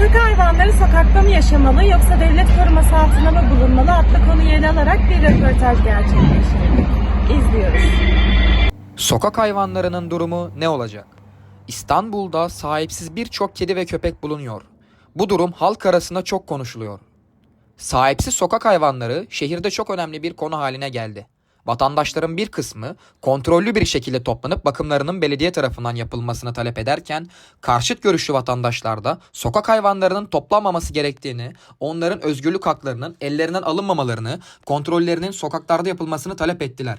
Sokak hayvanları sokakta mı yaşamalı yoksa devlet koruması altında mı bulunmalı adlı konuyu ele alarak bir röportaj gerçekleştirdik. İzliyoruz. Sokak hayvanlarının durumu ne olacak? İstanbul'da sahipsiz birçok kedi ve köpek bulunuyor. Bu durum halk arasında çok konuşuluyor. Sahipsiz sokak hayvanları şehirde çok önemli bir konu haline geldi. Vatandaşların bir kısmı kontrollü bir şekilde toplanıp bakımlarının belediye tarafından yapılmasını talep ederken karşıt görüşlü vatandaşlar da sokak hayvanlarının toplanmaması gerektiğini, onların özgürlük haklarının ellerinden alınmamalarını, kontrollerinin sokaklarda yapılmasını talep ettiler.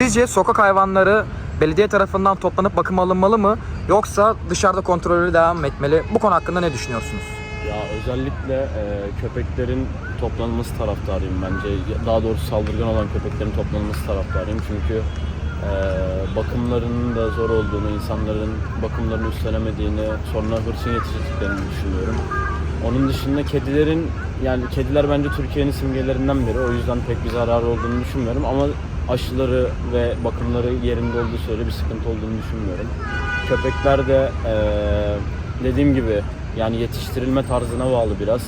Sizce sokak hayvanları belediye tarafından toplanıp bakım alınmalı mı yoksa dışarıda kontrolü devam etmeli? Bu konu hakkında ne düşünüyorsunuz? Ya özellikle e, köpeklerin toplanması taraftarıyım bence. Daha doğrusu saldırgan olan köpeklerin toplanması taraftarıyım. Çünkü e, bakımlarının da zor olduğunu, insanların bakımlarını üstlenemediğini, sonra hırsın yetiştirdiklerini düşünüyorum. Onun dışında kedilerin, yani kediler bence Türkiye'nin simgelerinden biri. O yüzden pek bir zararı olduğunu düşünmüyorum. Ama aşıları ve bakımları yerinde olduğu sürece bir sıkıntı olduğunu düşünmüyorum. Köpekler de e, dediğim gibi yani yetiştirilme tarzına bağlı biraz.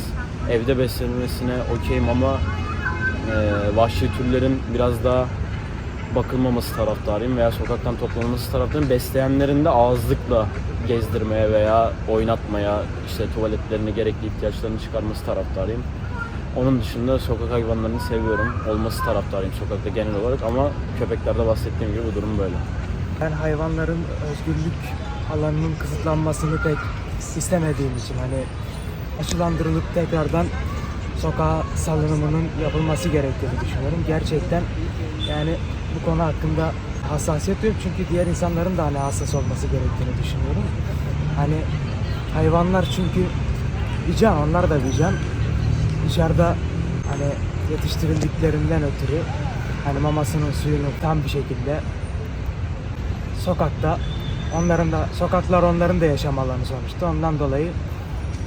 Evde beslenmesine okeyim ama e, vahşi türlerin biraz daha bakılmaması taraftarıyım veya sokaktan toplanması taraftarıyım. Besleyenlerin de ağızlıkla gezdirmeye veya oynatmaya, işte tuvaletlerine gerekli ihtiyaçlarını çıkarması taraftarıyım. Onun dışında sokak hayvanlarını seviyorum. Olması taraftarıyım sokakta genel olarak ama köpeklerde bahsettiğim gibi bu durum böyle. Ben hayvanların özgürlük alanının kısıtlanmasını pek istemediğim için hani aşılandırılıp tekrardan sokağa salınımının yapılması gerektiğini düşünüyorum. Gerçekten yani bu konu hakkında hassasiyet duyuyorum çünkü diğer insanların da hani hassas olması gerektiğini düşünüyorum. Hani hayvanlar çünkü bir can, onlar da bir can. Dışarıda hani yetiştirildiklerinden ötürü hani mamasının suyunu tam bir şekilde sokakta onların da sokaklar onların da yaşam alanı sonuçta. Ondan dolayı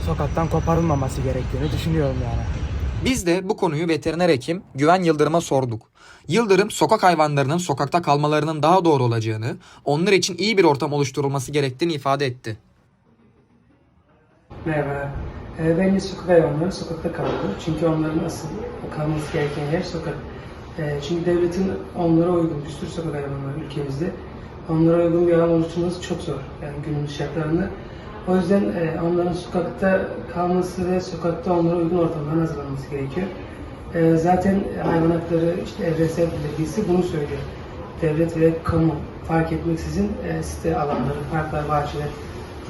sokaktan koparılmaması gerektiğini düşünüyorum yani. Biz de bu konuyu veteriner hekim Güven Yıldırım'a sorduk. Yıldırım sokak hayvanlarının sokakta kalmalarının daha doğru olacağını, onlar için iyi bir ortam oluşturulması gerektiğini ifade etti. Merhaba. Ee, Bence sokak hayvanları sokakta kaldı. Çünkü onların asıl kalması gereken yer sokak. Ee, Çünkü devletin onlara uygun bir sürü sokak hayvanı var ülkemizde. Onlara uygun bir alan oluşturması çok zor. Yani günümüz şartlarında. O yüzden e, onların sokakta kalması ve sokakta onlara uygun ortamların hazırlanması gerekiyor. Ee, Zaten hayvan hakları işte evrensel bildirgesi bunu söylüyor. Devlet ve kamu fark etmeksizin e, site alanları, parklar, bahçeler,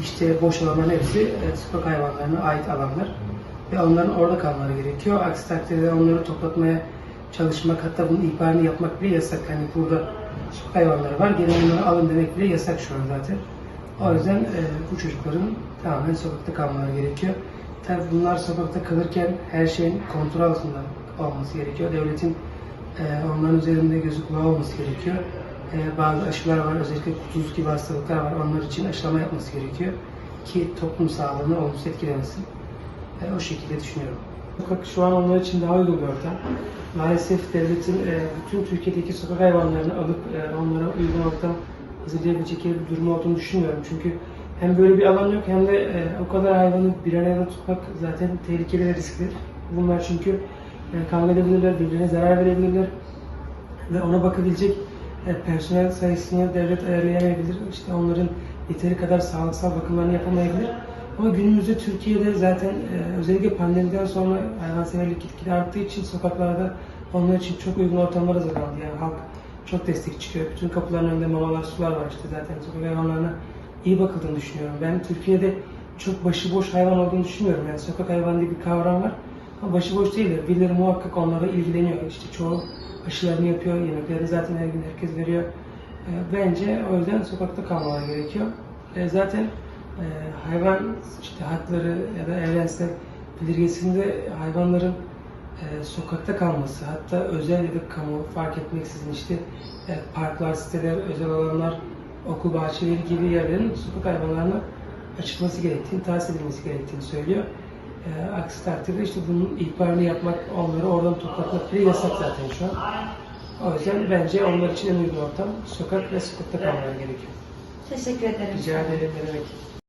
işte boş alanların hepsi e, sokak hayvanlarına ait alanlar. Ve onların orada kalmaları gerekiyor. Aksi takdirde onları toplatmaya çalışmak, hatta bunun ihbarını yapmak bile yasak. Hani burada sokak hayvanları var, gelin onları alın demek bile yasak şu an zaten. O yüzden e, bu çocukların tamamen sokakta kalmaları gerekiyor. Tabii bunlar sokakta kalırken her şeyin kontrol altında olması gerekiyor. Devletin e, onların üzerinde gözü kulağı olması gerekiyor. E, bazı aşılar var, özellikle kutuzluk gibi hastalıklar var. Onlar için aşılama yapması gerekiyor ki toplum sağlığını olumsuz etkilemesin. E, o şekilde düşünüyorum. Sokak şu an onlar için daha uygun bir ortam. Maalesef devletin e, bütün Türkiye'deki sokak hayvanlarını alıp e, onlara uygun ortam hazırlayabilecek bir durum olduğunu düşünmüyorum. Çünkü hem böyle bir alan yok hem de e, o kadar hayvanı bir araya tutmak zaten tehlikeli ve riskli. Bunlar çünkü e, kavga edebilirler, birbirine zarar verebilirler ve ona bakabilecek e, personel sayısını devlet ayarlayamayabilir. İşte onların yeteri kadar sağlıksal bakımlarını yapamayabilir. Ama günümüzde Türkiye'de zaten e, özellikle pandemiden sonra hayvanseverlik gitgide arttığı için sokaklarda onlar için çok uygun ortamlar hazırlandı. Yani halk çok destek çıkıyor. Bütün kapıların önünde mamalar, sular var işte zaten sokak hayvanlarına iyi bakıldığını düşünüyorum. Ben Türkiye'de çok başıboş hayvan olduğunu düşünmüyorum. Yani sokak hayvanı diye bir kavram var. Ama başıboş değiller. Birileri muhakkak onlara ilgileniyor. İşte çoğu aşılarını yapıyor, yemeklerini zaten her gün herkes veriyor. E, Bence o yüzden sokakta kalmaları gerekiyor. E, Zaten e, hayvan işte hakları ya da evrensel bildirgesinde hayvanların e, sokakta kalması, hatta özel ya da kamu fark etmeksizin işte e, parklar, siteler, özel alanlar, okul bahçeleri gibi yerlerin sokak hayvanlarına açılması gerektiğini, tahsis edilmesi gerektiğini söylüyor. E, aksi takdirde işte bunun ihbarını yapmak, onları oradan toplatmak bile yasak zaten şu an. O yüzden bence onlar için en uygun ortam sokak ve sokakta kalmaları gerekiyor. Teşekkür ederim. Rica ederim ne demek.